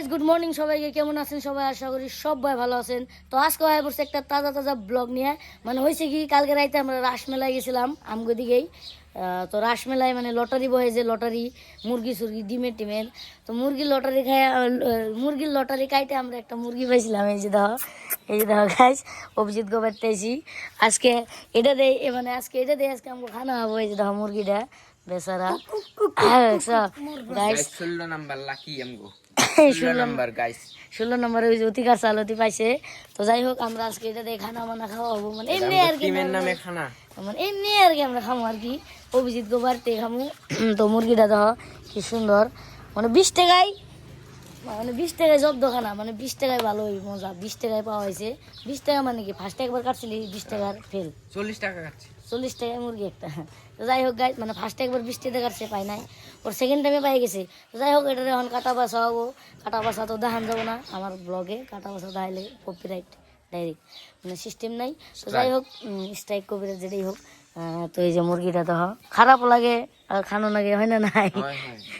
Guys good morning সবাইকে। কেমন আছেন সবাই? আশা করি সবাই ভালো আছেন। তো আজকে হয়ে পড়ছে একটা তাজা তাজা ব্লগ নিয়ে। মানে হয়েছে কি কালকে রাইতে আমরা রাসমেলায় গেছিলাম আমগো দিকেই। আহ, তো রাসমেলায় মানে লটারি বহে যে লটারি মুরগি সুরগি ডিমের টিমের। তো মুরগির লটারি খাই মুরগির লটারি খাইতে আমরা একটা মুরগি পাইছিলাম। এই যে দেখো এই যে দেখো গাইজ অভিজিৎ গোবার তেছি আজকে এটা দেয় এ মানে আজকে এটা দেয় আজকে আমাকে খানা হব। এই যে দেখো মুরগিটা বেচারা। হ্যাঁ গাইজ নাম্বার লাকি আমগো ষোলো ষোলো নাম্বার গাইস ষোলো নম্বরে ওই অতিকার চালতি পাইছে। তো যাই হোক আমরা আজকে এটা দিয়ে খানা মানা খাওয়া হব। মানে এমনি আর কি নামে খানা? মানে এমনি আর কি আমরা খামো আর কি। অভিজিৎ গোবার তে খামু। তো মুরগিটা দেখ কি সুন্দর। মানে বিশ টাকায় মানে বিশ টাকায় জব খানা মানে বিশ টাকায় ভালো মজা বিশ টাকায় পাওয়া হয়েছে। বিশ টাকা মানে কি ফার্স্টে একবার কাটছিলি বিশ টাকার ফেল চল্লিশ টাকা খাচ্ছি চল্লিশ টাকায় মুরগি একটা। তো যাই হোক গাই মানে ফার্স্টে একবার বিশ টাকা কাটছে পাই নাই। ওর সেকেন্ড টাইমে পাই গেছে। তো যাই হোক এটা এখন কাটা বাসা হব। কাটা বাসা তো দেখান যাব না আমার ব্লগে কাটা বাসা দেখাইলে কপিরাইট ডাইরেক্ট মানে সিস্টেম নাই। তো যাই হোক স্ট্রাইক কপিরাইট যেটাই হোক। তো এই যে মুরগিটা তো খারাপ লাগে আর খানো লাগে হয় না নাই?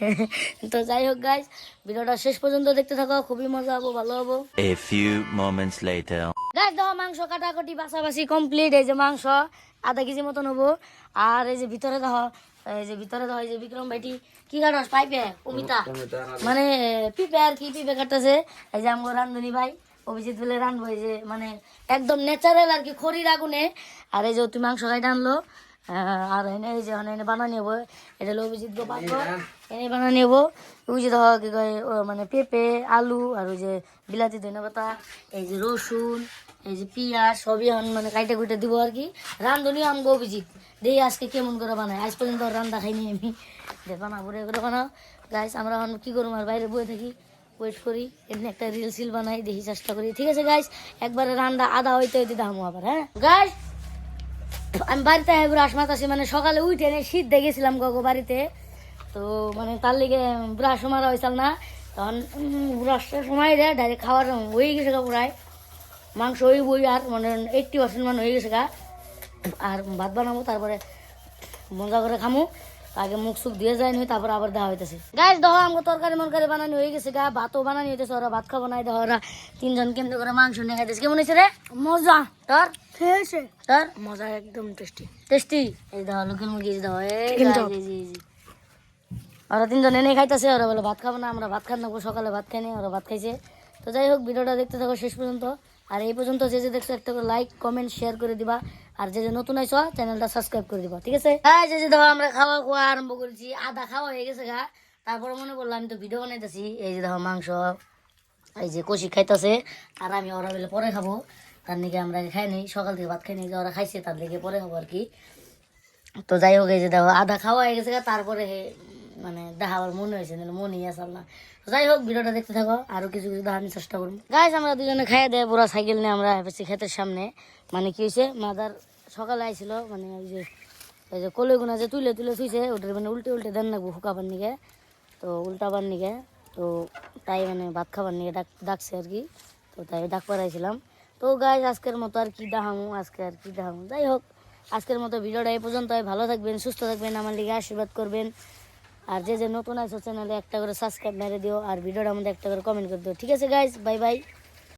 তো যাই হোক গাইজ ভিডিওটা শেষ পর্যন্ত দেখতে থাকো খুবই মজা হব ভালো হব। A few moments later. গাছ দাও মাংস কাটাকাটি বাছাবাছি কমপ্লিট এই যে মাংস আধা কেজি মতন হব। আর এই যে ভিতরে দাও এই যে ভিতরে দাও এই যে বিক্রম ভাইটি কি কাটস পাইপে অমিতা? মানে পিপে আর কি পিপে কাটতেছে এই যে আমার রান্ধনি ভাই। অভিজিৎ বলে রানবো এই যে মানে একদম ন্যাচারাল আর কি খড়ির আগুনে। আর এই যে তুই মাংস খাইতে আনলো আর এনে এই যে এনে বানা নেব। এটা হলো অভিজিৎ গো এনে বানা নেব। ওই যে ধর কি কয় মানে পেঁপে আলু আর ওই যে বিলাতি ধনে পাতা এই যে রসুন এই যে পিঁয়াজ সবই এখন মানে কাইটে কুইটে দিব আর কি। রান্ধনি আমগো অভিজিৎ। দেই আজকে কেমন করে বানায়। আজ পর্যন্ত রান্না খাইনি আমি। বানাবো রে করে বানাও। গাইস আমরা এখন কি করব? আর বাইরে বয়ে থাকি। ওয়েট করি, এমনি একটা রিল সিল বানাই, দেখি চেষ্টা করি। ঠিক আছে গাইস একবারে রান্না আদা হইতে হইতে দামো আবার হ্যাঁ? গাইস আমি বাড়িতে ব্রাশ মাতাছি মানে সকালে উঠে এনে শীত দেখেছিলাম গগো বাড়িতে। তো মানে তার লিগে ব্রাশ মারা হয়েছিল না। তখন ব্রাশের সময় রে ডাইরেক্ট খাওয়ার হয়ে গেছে গা পুরায়। মাংস হয়ে বই আর মানে এইটটি পার্সেন্ট মানে হয়ে গেছে গা। আর ভাত বানাবো, তারপরে মজা করে খামু। আগে মুখ সুখ দিয়ে যায় নি তারপর আবার দেওয়া হইতেছে। গাছ দেহ আমাকে তরকারি মরকারি বানানি হয়ে গেছে গা ভাতও বানানি হইতেছে ওরা ভাত খাব নাই দেহ ওরা তিনজন কেমনি করে মাংস নিয়ে খাইতেছে। কেমন হয়েছে রে? মজা। তোর? খেয়েছে তোর? মজা একদম টেস্টি টেস্টি এই দেহ লোকের মুরগি এই যে। ওরা তিনজন এনে খাইতেছে ওরা বলে ভাত খাব না আমরা ভাত খান নেব সকালে ভাত খাই নি ওরা ভাত খাইছে। তো যাই হোক ভিডিওটা দেখতে থাকো শেষ পর্যন্ত। আর এই পর্যন্ত যে যে দেখছ একটা করে লাইক কমেন্ট শেয়ার করে দিবা। আর যে যে নতুন আইছো চ্যানেলটা সাবস্ক্রাইব করে দিবা ঠিক আছে? হ্যাঁ যে যে দেখো আমরা খাওয়া খাওয়া আরম্ভ করেছি। আধা খাওয়া হয়ে গেছে গা। তারপরে মনে করলাম আমি তো ভিডিও বানাইতেছি। এই যে দেখো মাংস এই যে কষি খাইতেছে। আর আমি ওরা বেলে পরে খাব। তার নাকি আমরা খাই নি সকাল থেকে ভাত খাই নি যে ওরা খাইছে তার লেগে পরে খাব আর কি। তো যাই হোক এই যে দেখো আধা খাওয়া হয়ে গেছে গা, তারপরে মানে দেখাবার মনে হয়েছে, নাহলে মনেই আসল না তো যাই হোক, ভিডিওটা দেখতে থাকো, আরও কিছু কিছু দেখানোর চেষ্টা করব। গাইস আমরা দুজনে খাইয়ে দেয় পুরো সাইকেল নিয়ে আমরা এসেছি ক্ষেতের সামনে। মানে কি হয়েছে, মাদার সকালে আইছিল মানে ওই যে ওই যে কলে গুনা যে তুলে তুলে শুইছে ওটার মানে উল্টে উল্টে দেন রাখব শুকাবার নিকে তো উল্টাবার নিকে তো তাই মানে ভাত খাবার নিকে ডাক, ডাকছে আর কি। তো তাই ডাক পাড়াইছিলাম তো গাইজ আজকের মতো আর কি দেখামু, আজকে আর কি দেখামু। যাই হোক, আজকের মতো ভিডিওটা এই পর্যন্ত ভালো থাকবেন, সুস্থ থাকবেন, আমার লিগে আশীর্বাদ করবেন। আর যে যে নতুন আছে চ্যানেলে একটা করে সাবস্ক্রাইব মেরে দিও, আর ভিডিওটা আমাদের একটা করে কমেন্ট করে দিও। ঠিক আছে গাইজ বাই বাই